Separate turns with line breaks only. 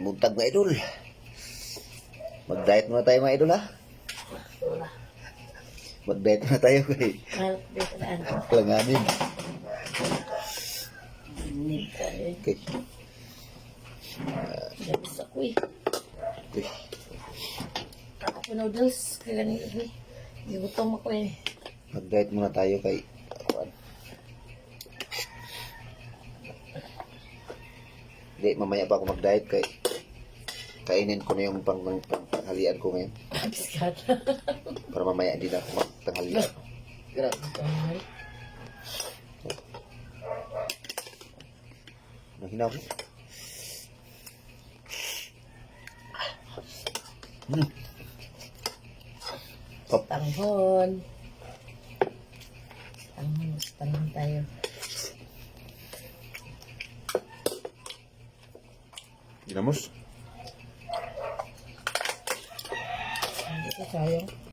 Namuntag mga idol. Mag-diet muna tayo mga idol ha. Mag-diet muna tayo kay langanin.
Hindi ka.
Okay.
Dabis ako eh.
okay.
Ako noodles. Ganito eh. Gutom ako eh.
Mag-diet muna tayo kay. Hindi, mamaya pa ako mag-diet kay kainin ko na yung pang, pang, panghalian ko ngayon.
Habis ka na.
Para mamaya hindi na ako magtanghalian.
Grabe.
Mahina ako. Hmm. Pop.
Tanghon. Tanghon. Tanghon tayo.
Ginamos.
Hindi ko sayang.